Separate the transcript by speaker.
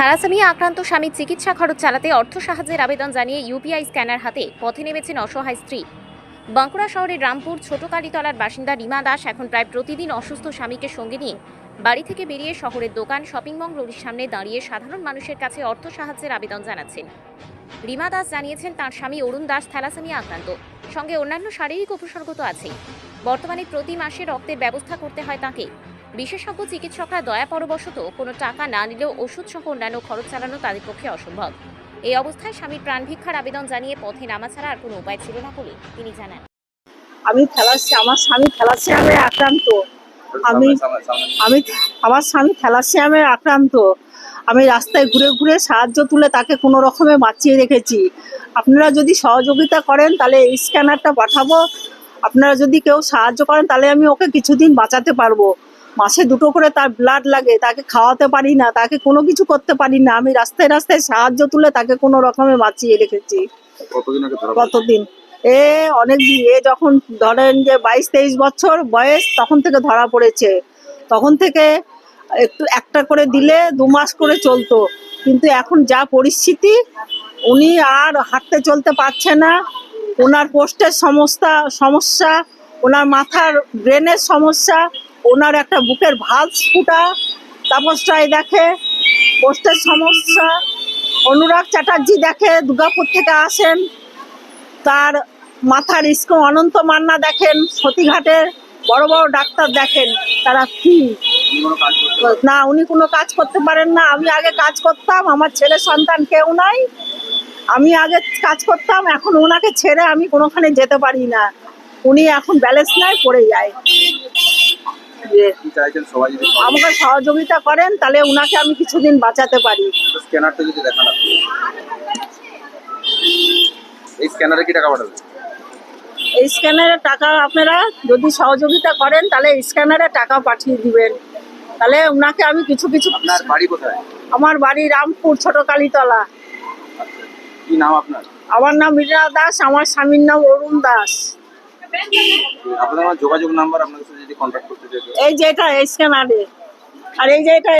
Speaker 1: Thalassaemia আক্রান্ত স্বামীর চিকিৎসা খরচ চালাতে অর্থ সাহায্যের আবেদন জানিয়ে ইউপিআই স্ক্যানার হাতে পথে নেমেছেন অসহায় স্ত্রী। বাঁকুড়া শহরের রামপুর ছোট কালীতলার বাসিন্দা রিমা দাস এখন প্রায় প্রতিদিন অসুস্থ স্বামীকে সঙ্গে নিয়ে বাড়ি থেকে বেরিয়ে শহরের দোকান, শপিং মলগুলির সামনে দাঁড়িয়ে সাধারণ মানুষের কাছে অর্থ সাহায্যের আবেদন জানাচ্ছেন। রিমা দাস জানিয়েছেন, তার স্বামী অরুণ দাস থ্যালাসেমিয়া আক্রান্ত। সঙ্গে অন্যান্য শারীরিক উপসর্গ তো আছে বর্তমানে প্রতি মাসে রক্তের ব্যবস্থা করতে হয় তাকে। বিশেষজ্ঞ চিকিৎসকরা দয়া পরবশত কোনো টাকা না নিলেও ওষুধ সহ অন্যান্য খরচ চালানো তাদের পক্ষে অসম্ভব। এই অবস্থায় স্বামীর প্রাণ ভিক্ষার আবেদন জানিয়ে পথে নামা ছাড়া আর কোনো উপায় ছিল না বলে তিনি জানান।
Speaker 2: আমি থ্যালাসি আমার স্বামী থ্যালাসিয়ামে আক্রান্ত। আমি আমি আমার স্বামী থ্যালাসিয়ামে আক্রান্ত। আমি রাস্তায় ঘুরে ঘুরে সাহায্য তুলে তাকে কোনো রকমে বাঁচিয়ে রেখেছি। আপনারা যদি সহযোগিতা করেন তাহলে এই স্ক্যানারটা পাঠাবো। আপনারা যদি কেউ সাহায্য করেন তাহলে আমি ওকে কিছুদিন বাঁচাতে পারব। মাসে দুটো করে তার ব্লাড লাগে তাকে খাওয়াতে পারি না তাকে কোনো কিছু করতে পারি না। আমি রাস্তায় রাস্তায় সাহায্য তুলে তাকে কোনো রকমে বাঁচিয়ে রেখেছি।
Speaker 3: কতদিন
Speaker 2: এ অনেক দিন এ যখন ধরেন যে বাইশ তেইশ বছর বয়স তখন থেকে ধরা পড়েছে। তখন থেকে একটু একটা করে দিলে দু মাস করে চলতো। কিন্তু এখন যা পরিস্থিতি উনি আর হাঁটতে চলতে পারছে না। ওনার পোস্টের সমস্যা সমস্যা ওনার মাথার ব্রেনের সমস্যা ওনার একটা বুকের ভাঁজ ফুটা তাপস রায় দেখে পোস্টের সমস্যা। অনুরাগ চ্যাটার্জি দেখে, দুর্গাপুর থেকে আসেন। তার মাথার ইস্কো অনন্ত মান্না দেখেন, সতীঘাটের বড় বড় ডাক্তার দেখেন, তারা কি? না, উনি কোনো কাজ করতে পারেন না। আমি আগে কাজ করতাম, আমার ছেলে সন্তান কেউ নাই। আমি আগে কাজ করতাম, এখন ওনাকে ছেড়ে আমি কোনোখানে যেতে পারি না। উনি এখন ব্যালেন্স নাই, পড়ে যায়।
Speaker 3: চাইছেন সবাই যদি
Speaker 2: আমাকে সহযোগিতা করেন তাহলে ওনাকে আমি কিছুদিন বাঁচাতে পারি।
Speaker 3: স্ক্যানারটা যদি দেখান আপনি। এই স্ক্যানারে কি টাকা পাঠাবে
Speaker 2: এই স্ক্যানারে টাকা আপনারা যদি সহযোগিতা করেন তাহলে স্ক্যানারে টাকা পাঠিয়ে দিবেন। তাহলে ওনাকে আমি কিছু কিছু
Speaker 3: আপনার বাড়ি কোথায়?
Speaker 2: আমার বাড়ি রামপুর ছোট কালীতলা
Speaker 3: কি নাম আপনার?
Speaker 2: আমার নাম মীরা দাস আমার স্বামীর নাম অরুণ দাস।
Speaker 3: আপনার যোগাযোগ নাম্বার আপনাদের সাথে যদি কন্ট্যাক্ট করতে চাই
Speaker 2: এই যে এটা স্ক্যানারে আর এই যে এটা